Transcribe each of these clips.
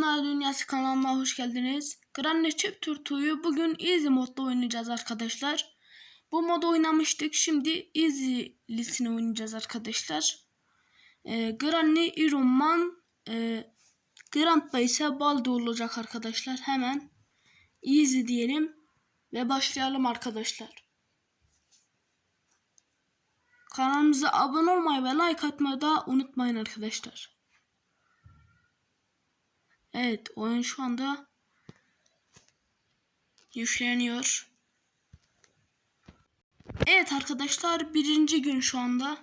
Oyunlar Dünyası kanalıma hoş geldiniz. Granny Chip Turtu'yu bugün Easy modda oynayacağız arkadaşlar. Bu modu oynamıştık. Şimdi Easy'lisini oynayacağız arkadaşlar. Ee, Granny, Iron Man, e, Grandpa ise Baldi olacak arkadaşlar. Hemen Easy diyelim ve başlayalım arkadaşlar. Kanalımıza abone olmayı ve like atmayı da unutmayın arkadaşlar. Evet oyun şu anda yükleniyor. Evet arkadaşlar birinci gün şu anda.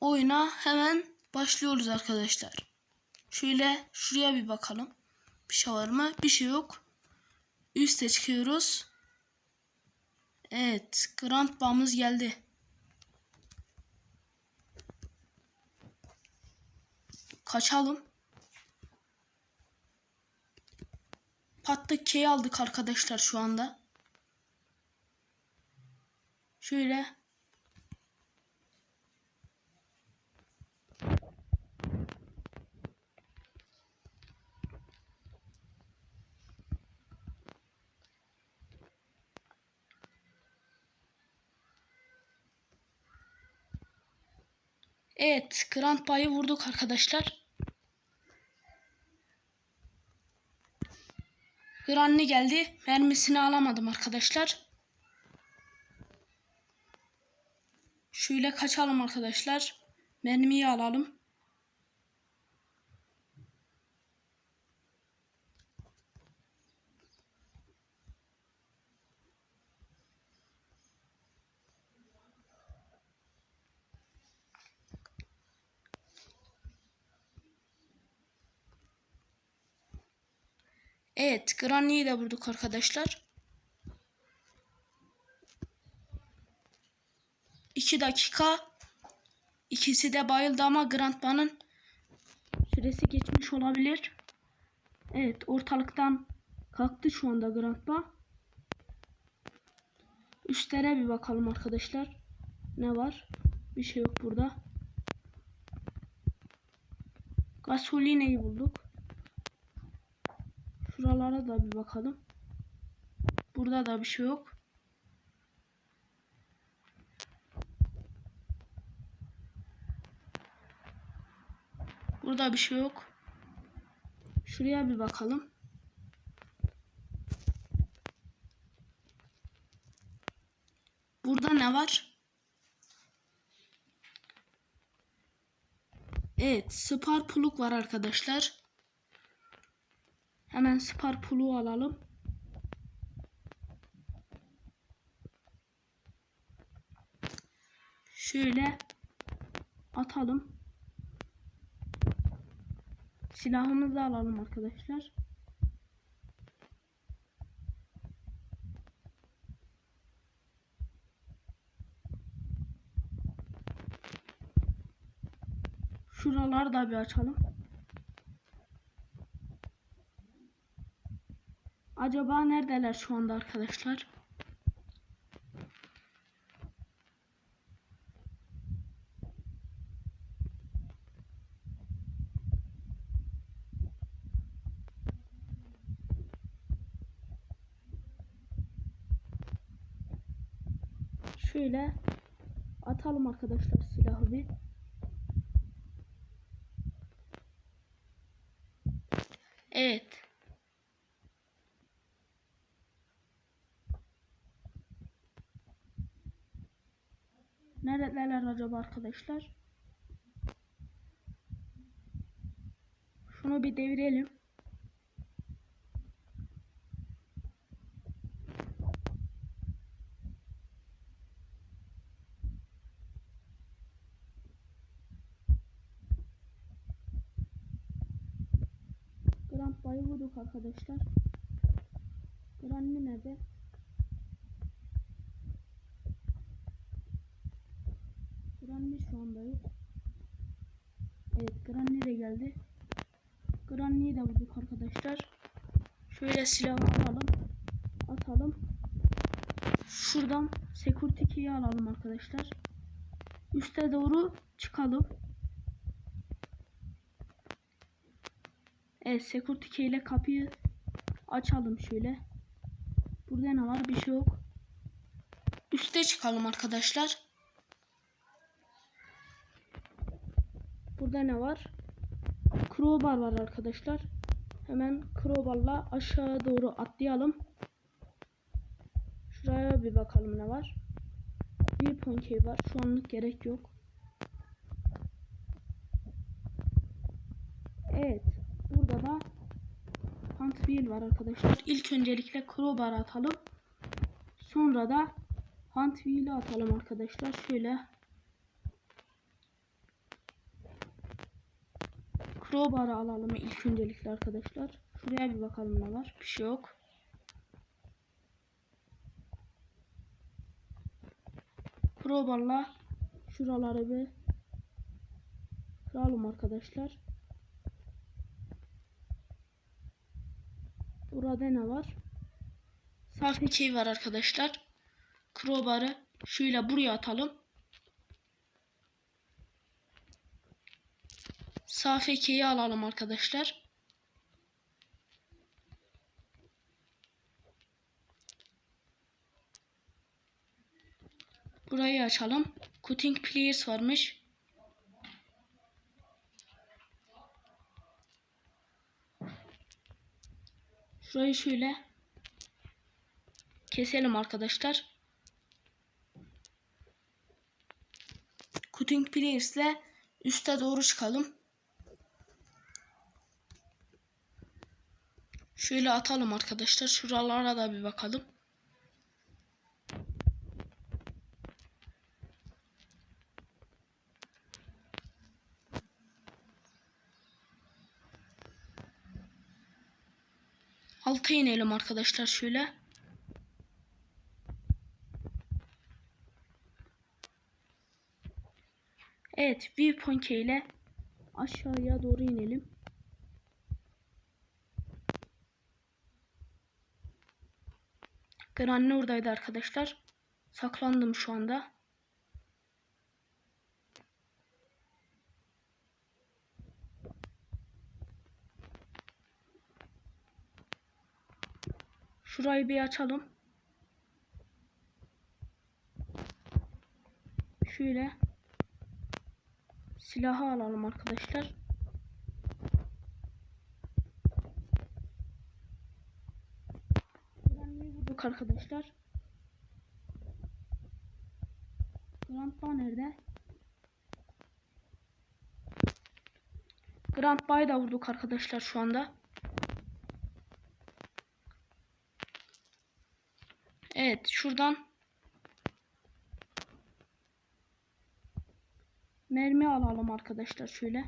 Oyuna hemen başlıyoruz arkadaşlar. Şöyle şuraya bir bakalım. Bir şey var mı? Bir şey yok. Üste çıkıyoruz. Evet, Grand Ba'mız geldi. Kaçalım. Patlık K'yi aldık arkadaşlar şu anda. Şöyle. Evet, Grand Pay'ı vurduk arkadaşlar. Granny geldi. Mermisini alamadım arkadaşlar. Şöyle kaçalım arkadaşlar. Mermiyi alalım. Evet, Granny'yi de vurduk arkadaşlar. 2 dakika. İkisi de bayıldı ama Grandpa'nın süresi geçmiş olabilir. Evet, ortalıktan kalktı şu anda Grandpa. Üstlere bir bakalım arkadaşlar. Ne var? Bir şey yok burada. Gasoline'yi bulduk. Şuralara da bir bakalım. Burada da bir şey yok. Burada bir şey yok. Şuraya bir bakalım. Burada ne var? Evet, spar puluk var arkadaşlar. Hemen spar pulu alalım. Şöyle atalım. Silahımızı alalım arkadaşlar. Şuraları da bir açalım. Acaba neredeler şu anda arkadaşlar? Şöyle atalım arkadaşlar silahı bir. Evet. Neredeler acaba arkadaşlar? Şunu bir devirelim. Grandpa'yı vurduk arkadaşlar. Granny nerede? Granny anda yok. Evet Granny de geldi. Granny'yi de vurduk arkadaşlar. Şöyle silahı alalım. Atalım. Şuradan security key'i alalım arkadaşlar. üste doğru çıkalım. Evet security key ile kapıyı açalım şöyle. Burada ne var? Bir şey yok. Üste çıkalım arkadaşlar. Burada ne var? Crowbar var arkadaşlar. Hemen crowbarla aşağı doğru atlayalım. Şuraya bir bakalım ne var. Bir point var. Şu anlık gerek yok. Evet. Burada da hunt var arkadaşlar. İlk öncelikle crowbar atalım. Sonra da hunt atalım arkadaşlar. Şöyle Crowbar'ı alalım ilk öncelikle arkadaşlar. Şuraya bir bakalım ne var. Bir şey yok. Crowbar'la şuraları bir kıralım arkadaşlar. Burada ne var? Safi şey var arkadaşlar. Crowbar'ı şöyle buraya atalım. Safeke'yi alalım arkadaşlar. Burayı açalım. Cutting Players varmış. Şurayı şöyle keselim arkadaşlar. Cutting Players ile üste doğru çıkalım. Şöyle atalım arkadaşlar. Şuralara da bir bakalım. Alta inelim arkadaşlar şöyle. Evet, viewpoint ile aşağıya doğru inelim. Granny oradaydı arkadaşlar. Saklandım şu anda. Şurayı bir açalım. Şöyle silahı alalım arkadaşlar. Vurduk arkadaşlar. Grandpa nerede? Grandpa'yı da vurduk arkadaşlar şu anda. Evet şuradan mermi alalım arkadaşlar şöyle.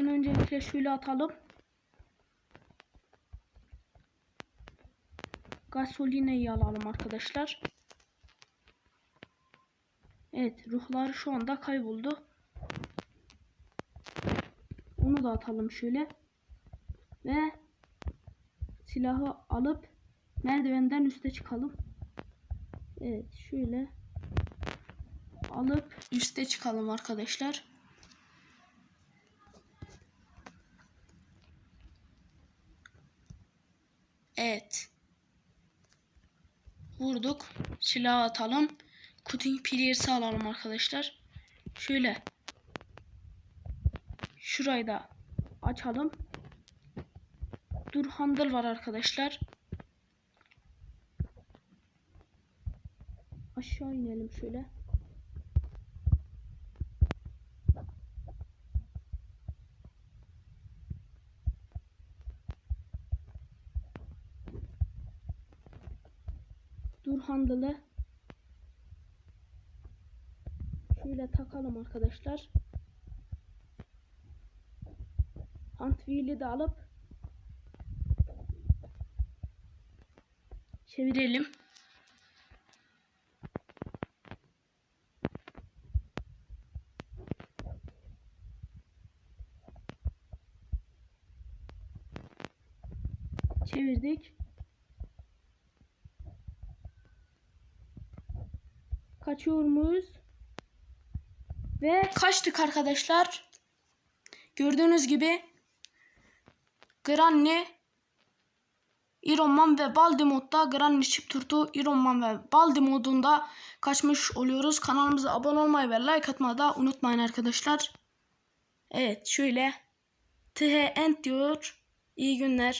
Şunu öncelikle şöyle atalım. Gasolineyi alalım arkadaşlar. Evet ruhlar şu anda kayboldu. Onu da atalım şöyle. Ve silahı alıp merdivenden üste çıkalım. Evet şöyle alıp üste çıkalım arkadaşlar. Evet. Vurduk. Silah atalım. Cutting Pierce'ı alalım arkadaşlar. Şöyle. Şurayı da açalım. Dur handle var arkadaşlar. Aşağı inelim şöyle. Dur handle'ı şöyle takalım arkadaşlar. Hunt wheel'i de alıp çevirelim. Çevirdik. Kaçıyor muyuz? Ve kaçtık arkadaşlar. Gördüğünüz gibi Granny, Iron Man ve Baldi modda Granny Chip Turt'u Iron Man ve Baldi modunda kaçmış oluyoruz. Kanalımıza abone olmayı ve like atmayı da unutmayın arkadaşlar. Evet şöyle TH End diyor. İyi günler.